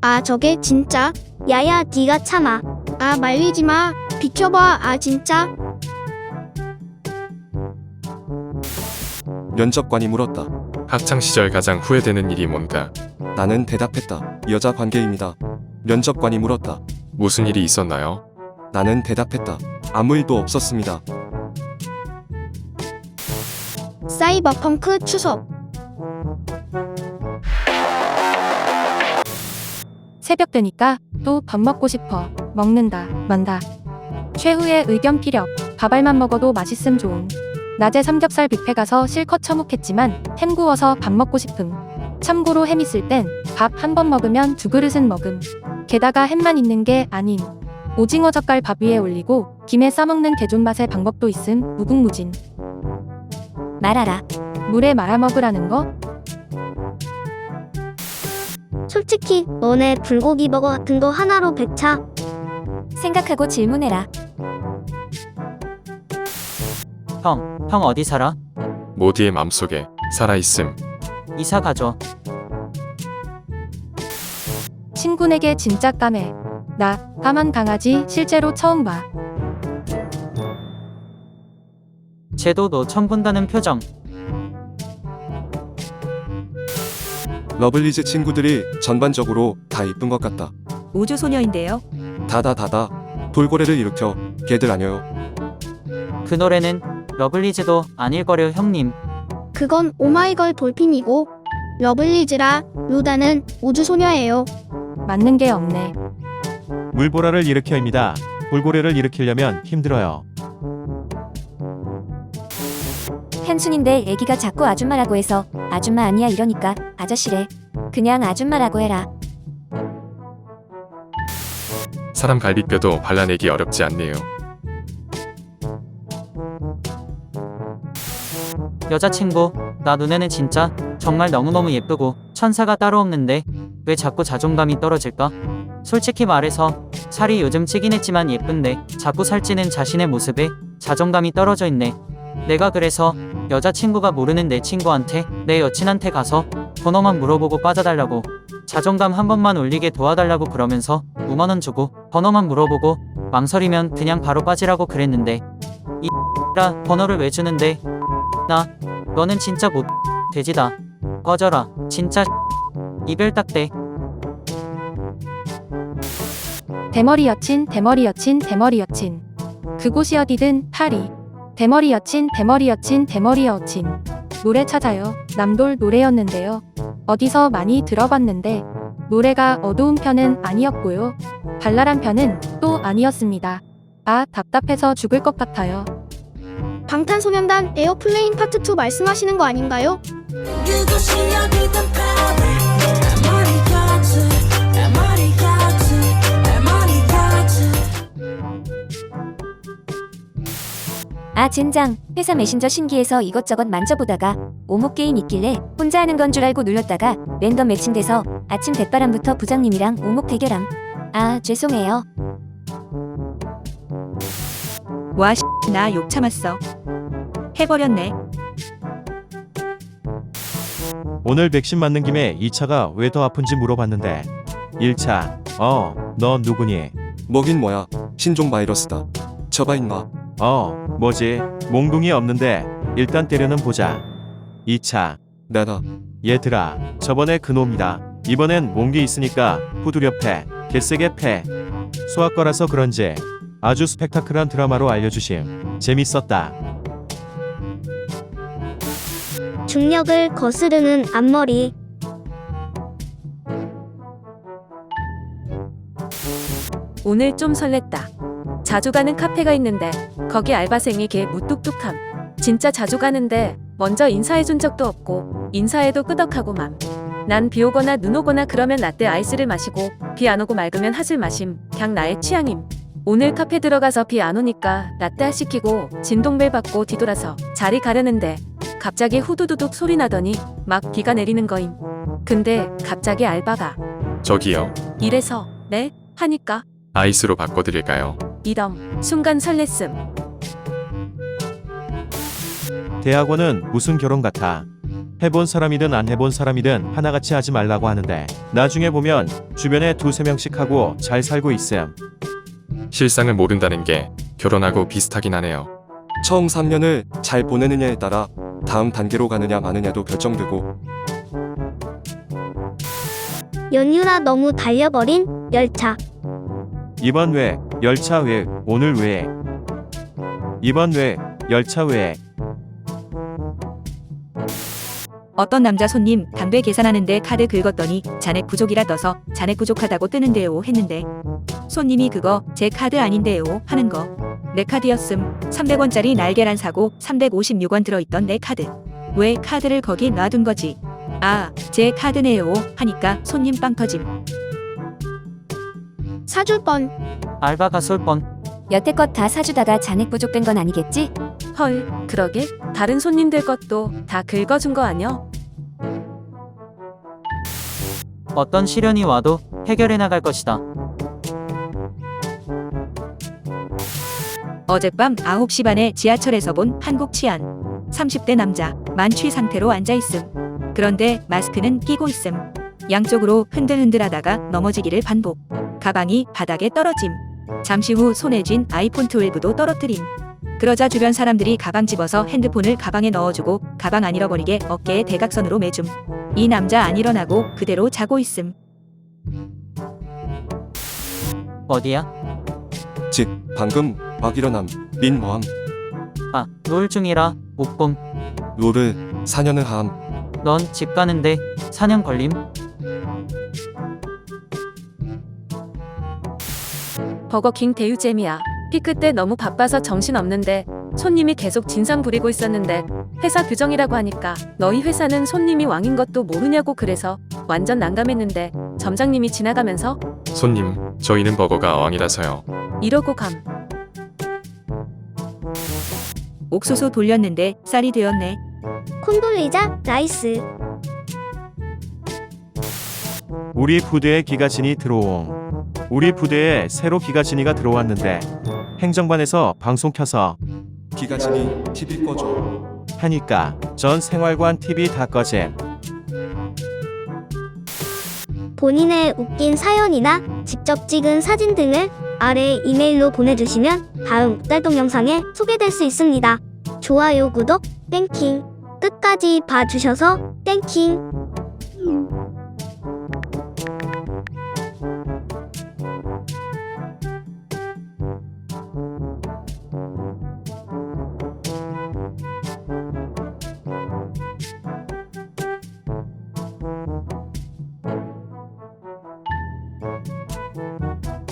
아 저게 진짜? 야야 네가 참아. 아 말리지 마. 비켜봐. 아 진짜? 면접관이 물었다. 학창 시절 가장 후회되는 일이 뭔가? 나는 대답했다. 여자 관계입니다. 면접관이 물었다. 무슨 일이 있었나요? 나는 대답했다. 아무 일도 없었습니다. 사이버펑크 추석. 새벽 되니까 또 밥 먹고 싶어. 먹는다, 만다. 최후의 의견 필요. 밥알만 먹어도 맛있음 좋음. 낮에 삼겹살 뷔페 가서 실컷 처묵했지만 햄 구워서 밥 먹고 싶음. 참고로 햄 있을 땐 밥 한 번 먹으면 두 그릇은 먹음. 게다가 햄만 있는 게 아님. 오징어 젓갈 밥 위에 올리고 김에 싸먹는 개존맛의 방법도 있음. 무궁무진. 말아라. 물에 말아 먹으라는 거? 솔직히 너네 불고기 버거 같은 거 하나로 배차. 생각하고 질문해라. 형, 형 어디 살아? 모디의 맘속에 살아있음. 이사 가죠. 친구에게 진짜 까매. 나 까만 강아지 실제로 처음 봐. 쟤도 너 처음 본다는 표정. 러블리즈 친구들이 전반적으로 다 이쁜 것 같다. 우주소녀인데요. 다다다다. 돌고래를 일으켜. 걔들 아니요. 그 노래는 러블리즈도 아닐거려 형님. 그건 오마이걸 돌핀이고 러블리즈라 루다는 우주소녀예요. 맞는 게 없네. 물보라를 일으켜입니다. 돌고래를 일으키려면 힘들어요. 현순인데 애기가 자꾸 아줌마라고 해서 아줌마 아니야 이러니까 아저씨래. 그냥 아줌마라고 해라. 사람 갈비뼈도 발라내기 어렵지 않네요. 여자친구, 나 눈에는 진짜 정말 너무너무 예쁘고 천사가 따로 없는데 왜 자꾸 자존감이 떨어질까? 솔직히 말해서 살이 요즘 찌긴 했지만 예쁜데 자꾸 살찌는 자신의 모습에 자존감이 떨어져 있네. 내가 그래서 여자친구가 모르는 내 친구한테 내 여친한테 가서 번호만 물어보고 빠져달라고 자존감 한 번만 올리게 도와달라고 그러면서 5만원 주고 번호만 물어보고 망설이면 그냥 바로 빠지라고 그랬는데 이라 번호를 왜 주는데? 나 너는 진짜 못 돼지다. 꺼져라. 진짜 이별 딱대. 대머리 여친, 대머리 여친, 대머리 여친. 그곳이 어디든 파리. 대머리 여친, 대머리 여친, 대머리 여친. 노래 찾아요. 남돌 노래였는데요. 어디서 많이 들어봤는데 노래가 어두운 편은 아니었고요. 발랄한 편은 또 아니었습니다. 아, 답답해서 죽을 것 같아요. 방탄소년단 에어플레인 파트 2 말씀하시는 거 아닌가요? 아 젠장. 회사 메신저 신기해서 이것저것 만져보다가 오목 게임 있길래 혼자 하는 건 줄 알고 눌렀다가 랜덤 매칭돼서 아침 대바람부터 부장님이랑 오목 대결함. 아 죄송해요. 와, 나 욕 참았어. 해버렸네. 오늘 백신 맞는 김에 2차가 왜 더 아픈지 물어봤는데 1차 어, 너 누구니? 뭐긴 뭐야. 신종 바이러스다. 저봐 임마. 어, 뭐지? 몽둥이 없는데 일단 때려는 보자. 2차 나다. 얘들아, 저번에 그놈이다. 이번엔 몽기 있으니까 후두려 패, 개세게 패. 소아과라서 그런지 아주 스펙타클한 드라마로 알려주심. 재밌었다. 중력을 거스르는 앞머리. 오늘 좀 설렜다. 자주 가는 카페가 있는데 거기 알바생이 걔 무뚝뚝함. 진짜 자주 가는데 먼저 인사해준 적도 없고 인사해도 끄덕하고 맘. 난 비 오거나 눈 오거나 그러면 라떼 아이스를 마시고 비 안 오고 맑으면 핫을 마심. 그냥 나의 취향임. 오늘 카페 들어가서 비 안 오니까 라떼 핫 시키고 진동벨 받고 뒤돌아서 자리 가려는데 갑자기 후두두둑 소리 나더니 막 비가 내리는 거임. 근데 갑자기 알바가 저기요. 이래서 네? 하니까 아이스로 바꿔드릴까요? 이덤 순간 설렜음 대학원은 무슨 결혼 같아. 해본 사람이든 안 해본 사람이든 하나같이 하지 말라고 하는데 나중에 보면 주변에 두세 명씩 하고 잘 살고 있음. 실상을 모른다는 게 결혼하고 비슷하긴 하네요. 처음 3년을 잘 보내느냐에 따라 다음 단계로 가느냐 마느냐도 결정되고 연유라 너무 달려버린 열차. 이번 회 열차 회 오늘 회 이번 회 열차 회 어떤 남자 손님 담배 계산하는데 카드 긁었더니 잔액 부족이라 떠서 잔액 부족하다고 뜨는데요 했는데 손님이 그거 제 카드 아닌데요 하는 거. 내 카드였음. 300원짜리 날계란 사고 356원 들어있던 내 카드. 왜 카드를 거기 놔둔 거지? 아, 제 카드네요 하니까 손님 빵 터짐. 사줄 뻔. 알바가 쏠 뻔. 여태껏 다 사주다가 잔액 부족된 건 아니겠지? 헐, 그러게. 다른 손님들 것도 다 긁어준 거 아니야? 어떤 시련이 와도 해결해 나갈 것이다. 어젯밤 9시 반에 지하철에서 본 한국 치안. 30대 남자, 만취 상태로 앉아있음. 그런데 마스크는 끼고 있음. 양쪽으로 흔들흔들하다가 넘어지기를 반복. 가방이 바닥에 떨어짐. 잠시 후 손에 쥔 아이폰 12도 떨어뜨림. 그러자 주변 사람들이 가방 집어서 핸드폰을 가방에 넣어주고 가방 안 잃어버리게 어깨에 대각선으로 매줌. 이 남자 안 일어나고 그대로 자고 있음. 어디야? 즉 방금 막 일어남 민 뭐함 아, 롤 중이라 옥봄. 롤을 4년을 함 넌 집 가는데 4년 걸림? 버거킹 대유잼이야. 피크 때 너무 바빠서 정신 없는데 손님이 계속 진상 부리고 있었는데 회사 규정이라고 하니까 너희 회사는 손님이 왕인 것도 모르냐고 그래서 완전 난감했는데 점장님이 지나가면서 손님, 저희는 버거가 왕이라서요. 이러고 감. 옥수수 돌렸는데 쌀이 되었네. 콘 돌리자 나이스. 우리 부대에 기가진이 들어옴. 우리 부대에 새로 기가진이가 들어왔는데 행정반에서 방송 켜서 기가진이 TV 꺼줘 하니까 전 생활관 TV 다 꺼짐. 본인의 웃긴 사연이나 직접 찍은 사진 등을 아래 이메일로 보내주시면 다음 딸동 영상에 소개될 수 있습니다. 좋아요, 구독, 땡킹. 끝까지 봐주셔서 땡킹.